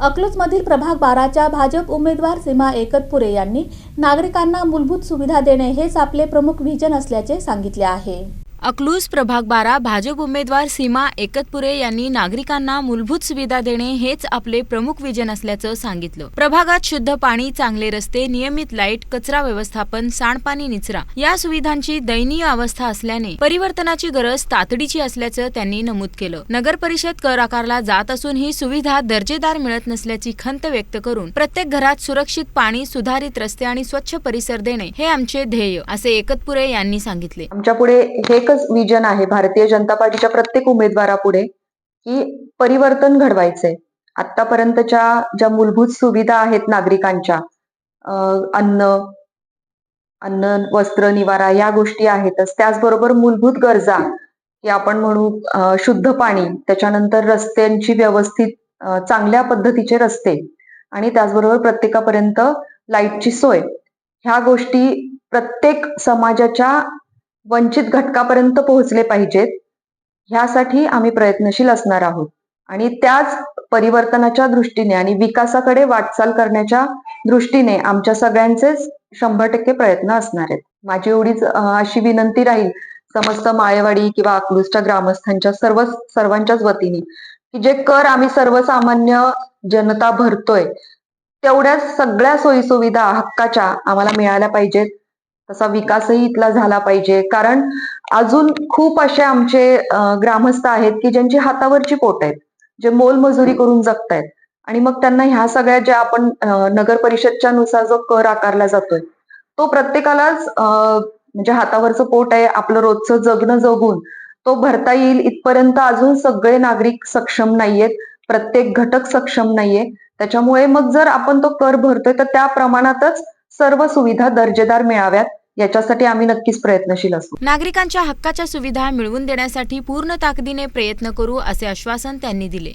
अकलूजमधील प्रभाग बाराच्या भाजप उमेदवार सीमा एकतपुरे यांनी नागरिकांना मूलभूत सुविधा देणे हेच आपले प्रमुख व्हिजन असल्याचे सांगितले आहे. अकलूज प्रभाग बारा भाजप उमेदवार सीमा एकतपुरे यांनी नागरिकांना मूलभूत सुविधा देणे हेच आपले प्रमुख विजन असल्याचं सांगितलं. प्रभागात शुद्ध पाणी चांगले रस्ते नियमित लाइट कचरा व्यवस्थापन सांडपाणी निचरा या सुविधांची दयनीय अवस्था असल्याने परिवर्तनाची गरज तातडीची असल्याचं त्यांनी नमूद केलं. नगर परिषद कर आकारला जात असून ही सुविधा दर्जेदार मिळत नसल्याची खंत व्यक्त करून प्रत्येक घरात सुरक्षित पाणी सुधारित रस्ते आणि स्वच्छ परिसर देणे हे आमचे ध्येय असे एकतपुरे यांनी सांगितले. आमच्या पुढे हे एकच विजन आहे भारतीय जनता पार्टीच्या प्रत्येक उमेदवारापुढे की परिवर्तन घडवायचंय. आतापर्यंतच्या ज्या मूलभूत सुविधा आहेत नागरिकांच्या अन्न अन्न वस्त्र निवारा या गोष्टी आहेतच. त्याचबरोबर मूलभूत गरजा की आपण म्हणू शुद्ध पाणी त्याच्यानंतर रस्त्यांची व्यवस्थित चांगल्या पद्धतीचे रस्ते आणि त्याचबरोबर प्रत्येकापर्यंत लाईटची सोय. ह्या गोष्टी प्रत्येक समाजाच्या वंचित घटकापर्यंत पोहोचले पाहिजेत ह्यासाठी आम्ही प्रयत्नशील असणार आहोत. आणि त्याच परिवर्तनाच्या दृष्टीने आणि विकासाकडे वाटचाल करण्याच्या दृष्टीने आमच्या सगळ्यांचेच शंभर टक्के प्रयत्न असणार आहेत. माझी एवढीच अशी विनंती राहील समस्त माळेवाडी किंवा अकलूजच्या ग्रामस्थांच्या सर्व सर्वांच्याच वतीने की जे कर आम्ही सर्वसामान्य जनता भरतोय तेवढ्या सगळ्या सोयी सुविधा हक्काच्या आम्हाला मिळाल्या पाहिजेत. तसा विकासही इथला झाला पाहिजे. कारण अजून खूप असे आमचे ग्रामस्थ आहेत की ज्यांची हातावरची पोट आहेत जे मोलमजुरी करून जगतायत. आणि मग त्यांना ह्या सगळ्या ज्या आपण नगर परिषदच्या नुसार जो कर आकारला जातोय तो प्रत्येकालाच म्हणजे हातावरचं पोट आहे आपलं रोजचं जगणं जगून तो भरता येईल इथपर्यंत अजून सगळे नागरिक सक्षम नाहीयेत प्रत्येक घटक सक्षम नाहीये. त्याच्यामुळे मग जर आपण तो कर भरतोय तर त्या प्रमाणातच सर्व सुविधा दर्जेदार मिळाव्यात याच्यासाठी आम्ही नक्कीच प्रयत्नशील असू. नागरिकांच्या हक्काच्या सुविधा मिळवून देण्यासाठी पूर्ण ताकदीने प्रयत्न करू असे आश्वासन त्यांनी दिले.